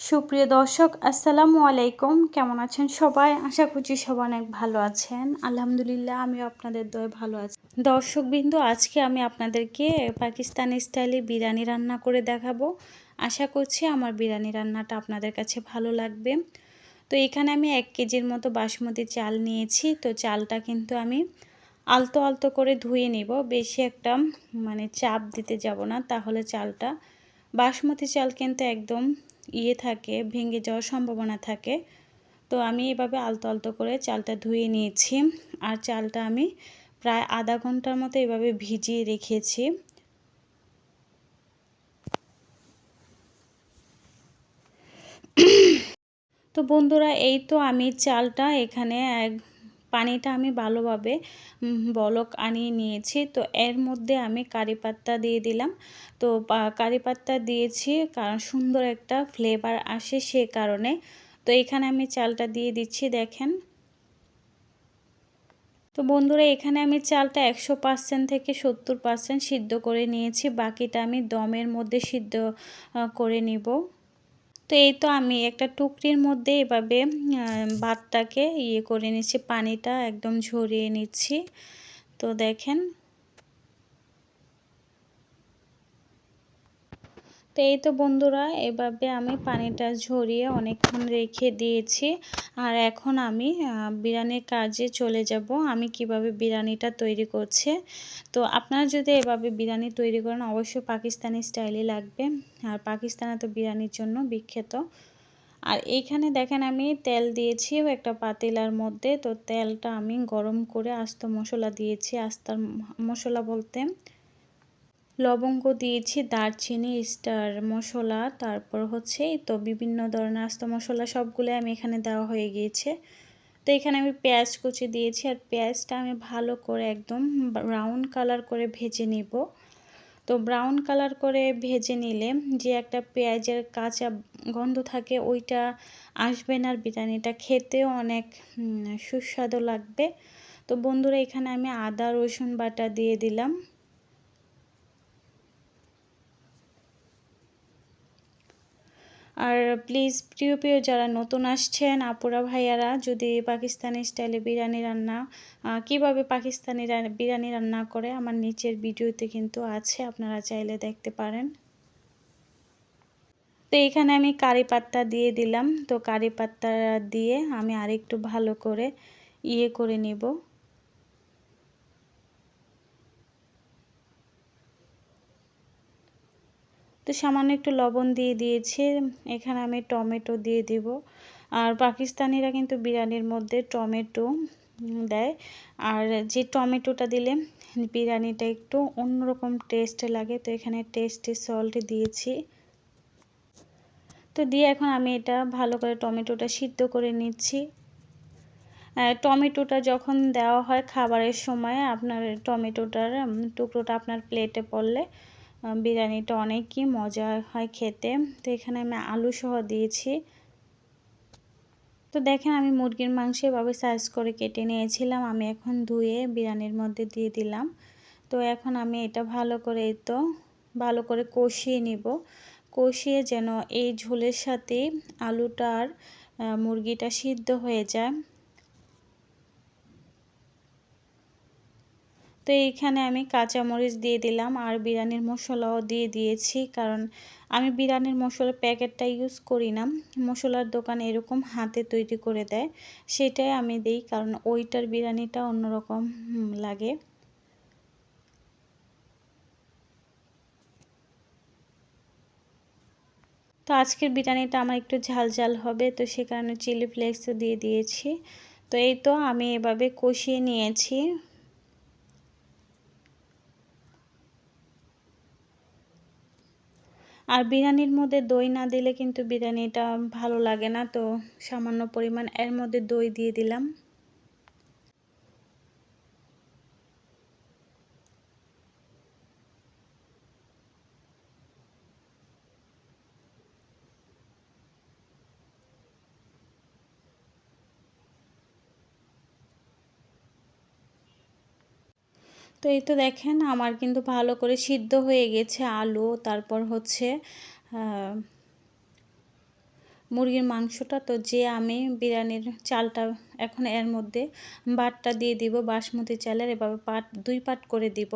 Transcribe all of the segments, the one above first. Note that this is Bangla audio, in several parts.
সুপ্রিয় দর্শক, আসসালামু আলাইকুম। কেমন আছেন সবাই? আশা করছি সবাই অনেক ভালো আছেন। আলহামদুলিল্লাহ, আমিও আপনাদের দয়ে ভালো আছি। দর্শকবৃন্দ, আজকে আমি আপনাদেরকে পাকিস্তানি স্টাইলে বিরিয়ানি রান্না করে দেখাবো। আশা করছি আমার বিরিয়ানি রান্নাটা আপনাদের কাছে ভালো লাগবে। তো এখানে আমি এক কেজির মতো বাসমতি চাল নিয়েছি। তো চালটা কিন্তু আমি আলতো আলতো করে ধুয়ে নিব। বেশি একটা মানে চাপ দিতে যাব না। তাহলে চালটা, বাসমতি চাল কিন্তু একদম ইয়ে থাকে, ভেঙে যাওয়ার সম্ভাবনা থাকে। তো আমি এভাবে আলতো আলতো করে চালটা ধুয়ে নিয়েছি আর চালটা আমি প্রায় আধা ঘণ্টার মতো এভাবে ভিজিয়ে রেখেছি। তো বন্ধুরা, এই তো আমি চালটা এখানে এক পানিটা আমি ভালোভাবে বলক আনিয়ে নিয়েছি। তো এর মধ্যে আমি কারি পাত্তা দিয়ে দিলাম। তো কারি পাত্তা দিয়েছি কারণ সুন্দর একটা ফ্লেভার আসে সে কারণে। তো এখানে আমি চালটা দিয়ে দিচ্ছি, দেখেন। তো বন্ধুরা, এখানে আমি চালটা একশো পার্সেন্ট থেকে সত্তর পার্সেন্ট সিদ্ধ করে নিয়েছি। বাকিটা আমি দমের মধ্যে সিদ্ধ করে নিব। তো এই তো আমি একটা টুকরির মধ্যে এভাবে ভাতটাকে ইয়ে করে নিচ্ছি, পানিটা একদম ঝরিয়ে নিচ্ছি। তো দেখেন তো এই তো বন্ধুরা, এভাবে আমি পানিটা ঝরিয়ে অনেকক্ষণ রেখে দিয়েছি। আর এখন আমি বিরিয়ানির কাজে চলে যাব। আমি কীভাবে বিরিয়ানিটা তৈরি করছে। তো আপনারা যদি এভাবে বিরিয়ানি তৈরি করেন, অবশ্যই পাকিস্তানি স্টাইলই লাগবে। আর পাকিস্তানে তো বিরিয়ানির জন্য বিখ্যাত। আর এইখানে দেখেন আমি তেল দিয়েছি একটা পাতিলার মধ্যে। তো তেলটা আমি গরম করে আস্ত মশলা দিয়েছি আস্তার মশলা বলতে। লবঙ্গ দিয়েছি, দারচিনি, স্টার মশলা, তারপর হচ্ছে তো বিভিন্ন ধরনের আস্ত মশলা সবগুলো আমি এখানে দেওয়া হয়ে গিয়েছে। তো এখানে আমি পেঁয়াজ কুচি দিয়েছি আর পেঁয়াজটা আমি ভালো করে একদম ব্রাউন কালার করে ভেজে নিব। তো ব্রাউন কালার করে ভেজে নিলে যে একটা পেঁয়াজের কাঁচা গন্ধ থাকে ওইটা আসবে না আর বিরিয়ানিটা খেতেও অনেক সুস্বাদু লাগবে। তো বন্ধুরা এখানে আমি আদা, রসুন বাটা দিয়ে দিলাম। আর প্লিজ প্রিয় প্রিয় যারা নতুন আসছেন, আপুরা, ভাইয়ারা, যদি পাকিস্তানি স্টাইলে বিরিয়ানি রান্না কীভাবে পাকিস্তানি বিরিয়ানি রান্না করে, আমার নিচের ভিডিওতে কিন্তু আছে, আপনারা চাইলে দেখতে পারেন। তো এখানে আমি কারি পাত্তা দিয়ে দিলাম। তো কারি পাত্তা দিয়ে আমি আরেকটু ভালো করে ইয়ে করে নেব। তো সামান্য একটু লবণ দিয়ে দিয়েছি। এখানে আমি টমেটো দিয়ে দিব। আর পাকিস্তানিরা কিন্তু বিরিয়ানির মধ্যে টমেটো দেয়। আর যে টমেটোটা দিলে বিরিয়ানিটা একটু অন্যরকম টেস্ট লাগে, তো এখানে টেস্টি সল্ট দিয়েছি। তো দিয়ে এখন আমি এটা ভালো করে টমেটোটা সিদ্ধ করে নিচ্ছি। টমেটোটা যখন দেওয়া হয় খাবারের সময়, আপনার টমেটোটার টুকরোটা আপনার প্লেটে পড়লে বিরিয়ানিটা অনেকই মজা হয় খেতে। তো এখানে আমি আলু সহ দিয়েছি। তো দেখেন আমি মুরগির মাংস এভাবে সাইজ করে কেটে নিয়েছিলাম। আমি এখন ধুয়ে বিরিয়ানির মধ্যে দিয়ে দিলাম। তো এখন আমি এটা ভালো করে তো ভালো করে কষিয়ে নিব। কষিয়ে যেন এই ঝোলের সাথে আলুটার মুরগিটা সিদ্ধ হয়ে যায়। তো এইখানে আমি কাঁচামরিচ দিয়ে দিলাম আর বিরিয়ানির মশলাও দিয়ে দিয়েছি। কারণ আমি বিরিয়ানির মশলার প্যাকেটটা ইউজ করি না। মশলার দোকান এরকম হাতে তৈরি করে দেয়, সেটাই আমি দিই কারণ ওইটার বিরিয়ানিটা অন্যরকম লাগে। তো আজকের বিরিয়ানিটা আমার একটু ঝাল ঝাল হবে, তো সে কারণে চিলি ফ্লেক্সও দিয়ে দিয়েছি। তো এই তো আমি এভাবে কষিয়ে নিয়েছি। আর বিরিয়ানির মধ্যে দই না দিলে কিন্তু বিরিয়ানিটা ভালো লাগে না, তো সামান্য পরিমাণ এর মধ্যে দই দিয়ে দিলাম। তো এই তো দেখেন আমার কিন্তু ভালো করে সিদ্ধ হয়ে গেছে আলু, তারপর হচ্ছে মুরগির মাংসটা। তো যে আমি বিরিয়ানির চালটা এখন এর মধ্যে বাটটা দিয়ে দিব বাসমতি চালের, এভাবে পাট, দুই পাট করে দিব।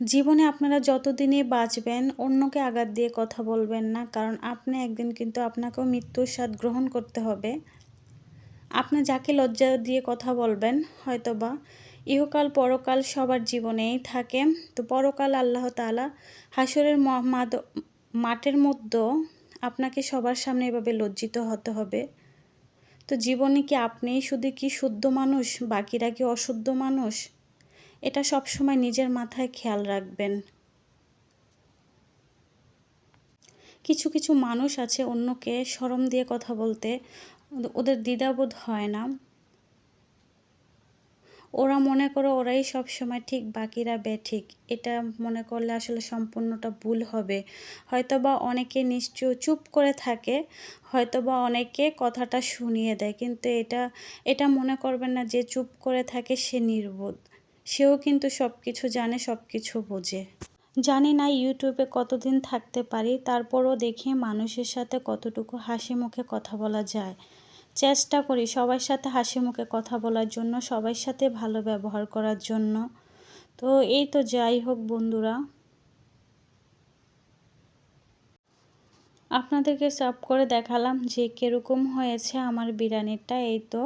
জীবনে আপনারা যতদিনে বাঁচবেন, অন্যকে আঘাত দিয়ে কথা বলবেন না, কারণ আপনি একদিন কিন্তু আপনাকেও মৃত্যুর স্বাদ গ্রহণ করতে হবে। আপনি যাকে লজ্জা দিয়ে কথা বলবেন, হয়তোবা ইহকাল পরকাল সবার জীবনেই থাকে। তো পরকাল আল্লাহ তালা হাসরের মাঠের মধ্যে আপনাকে সবার সামনে এভাবে লজ্জিত হতে হবে। তো জীবনে কি আপনিই শুধু কি শুদ্ধ মানুষ, বাকিরা কি অশুদ্ধ মানুষ? এটা সব সময় নিজের মাথায় খেয়াল রাখবেন। কিছু কিছু মানুষ আছে অন্যকে সরম দিয়ে কথা বলতে, ওদের দ্বিধাবোধ হয় না। ওরা মনে করো ওরাই সব সময় ঠিক, বাকিরা বেঠিক। এটা মনে করলে আসলে সম্পূর্ণটা ভুল হবে। হয়তোবা অনেকে নিশ্চয় চুপ করে থাকে, হয়তোবা অনেকে কথাটা শুনিয়ে দেয়, কিন্তু এটা এটা মনে করবেন না যে চুপ করে থাকে সে নির্বোধ। সেও কিন্তু সব কিছু জানে সব কিছু বোঝে। জানি না ইউটিউবে কতদিন থাকতে পারি, তারপরও দেখি মানুষের সাথে কতটুকু হাসি মুখে কথা বলা যায়। চেষ্টা করি সবার সাথে হাসি মুখে কথা বলার জন্য, সবার সাথে ভালো ব্যবহার করার জন্য। তো এই তো যাই হোক বন্ধুরা। আপনাদেরকে সার্ভ করে দেখালাম যে কীরকম হয়েছে আমার বিরিয়ানিটা, এই তো।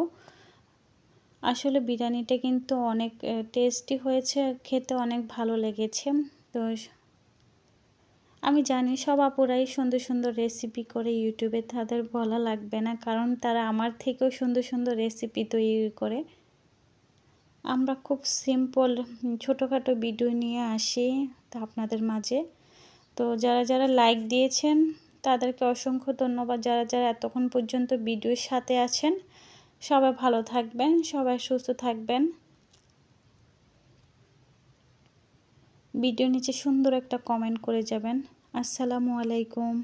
আসলে বিরিয়ানিটা কিন্তু অনেক টেস্টি হয়েছে, খেতে অনেক ভালো লেগেছে। তো আমি জানি সব আপুরাই সুন্দর সুন্দর রেসিপি করে ইউটিউবে তাদের বলা লাগবে না, কারণ তারা আমার থেকেও সুন্দর সুন্দর রেসিপি তৈরি করে। আমরা খুব সিম্পল ছোটোখাটো ভিডিও নিয়ে আসি তা আপনাদের মাঝে। তো যারা যারা লাইক দিয়েছেন, তাদেরকে অসংখ্য ধন্যবাদ। যারা যারা এতক্ষণ পর্যন্ত ভিডিওর সাথে আছেন সবাই ভালো থাকবেন, সবাই সুস্থ থাকবেন। ভিডিও নিচে সুন্দর একটা কমেন্ট করে যাবেন। আসসালামু আলাইকুম।